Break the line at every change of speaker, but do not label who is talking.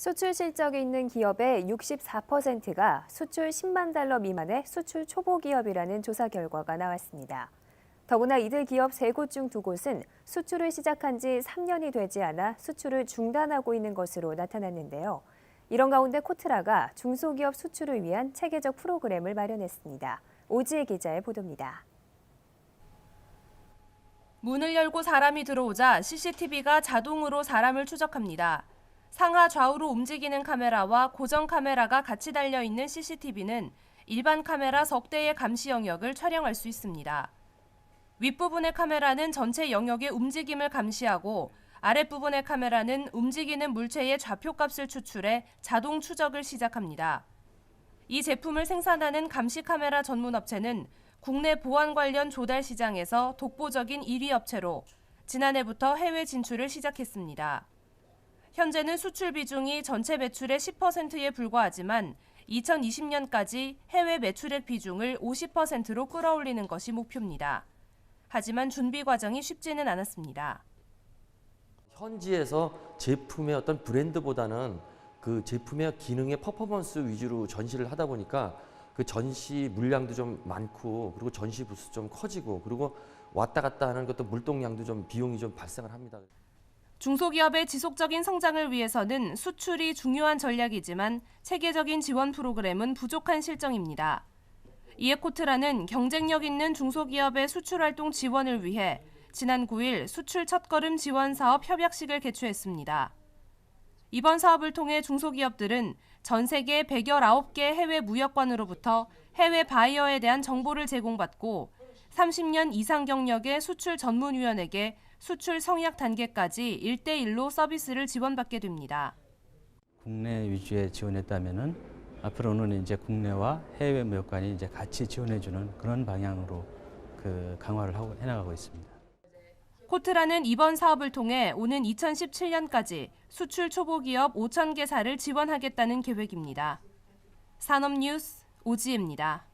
수출 실적이 있는 기업의 64%가 수출 10만 달러 미만의 수출 초보 기업이라는 조사 결과가 나왔습니다. 더구나 이들 기업 세 곳 중 두 곳은 수출을 시작한 지 3년이 되지 않아 수출을 중단하고 있는 것으로 나타났는데요. 이런 가운데 코트라가 중소기업 수출을 위한 체계적 프로그램을 마련했습니다. 오지혜 기자의 보도입니다.
문을 열고 사람이 들어오자 CCTV가 자동으로 사람을 추적합니다. 상하 좌우로 움직이는 카메라와 고정 카메라가 같이 달려 있는 CCTV는 일반 카메라 석 대의 감시 영역을 촬영할 수 있습니다. 윗부분의 카메라는 전체 영역의 움직임을 감시하고 아랫부분의 카메라는 움직이는 물체의 좌표값을 추출해 자동 추적을 시작합니다. 이 제품을 생산하는 감시 카메라 전문 업체는 국내 보안 관련 조달 시장에서 독보적인 1위 업체로 지난해부터 해외 진출을 시작했습니다. 현재는 수출 비중이 전체 매출의 10%에 불과하지만 2020년까지 해외 매출액 비중을 50%로 끌어올리는 것이 목표입니다. 하지만 준비 과정이 쉽지는 않았습니다.
현지에서 제품의 어떤 브랜드보다는 그 제품의 기능의 퍼포먼스 위주로 전시를 하다 보니까 그 전시 물량도 좀 많고 그리고 전시 부스 좀 커지고 그리고 왔다 갔다 하는 것도 물동량도 좀 비용이 좀 발생을 합니다.
중소기업의 지속적인 성장을 위해서는 수출이 중요한 전략이지만 체계적인 지원 프로그램은 부족한 실정입니다. 이에 코트라는 경쟁력 있는 중소기업의 수출 활동 지원을 위해 지난 9일 수출 첫걸음 지원 사업 협약식을 개최했습니다. 이번 사업을 통해 중소기업들은 전 세계 119개 해외 무역관으로부터 해외 바이어에 대한 정보를 제공받고 30년 이상 경력의 수출 전문위원에게 수출 성약 단계까지 1대1로 서비스를 지원받게 됩니다.
국내 위주의 지원했다면은 앞으로는 이제 국내와 해외 무역관이 이제 같이 지원해주는 그런 방향으로 그 강화를 하고 해나가고 있습니다.
코트라는 이번 사업을 통해 오는 2017년까지 수출 초보 기업 5천 개사를 지원하겠다는 계획입니다. 산업뉴스 오지입니다.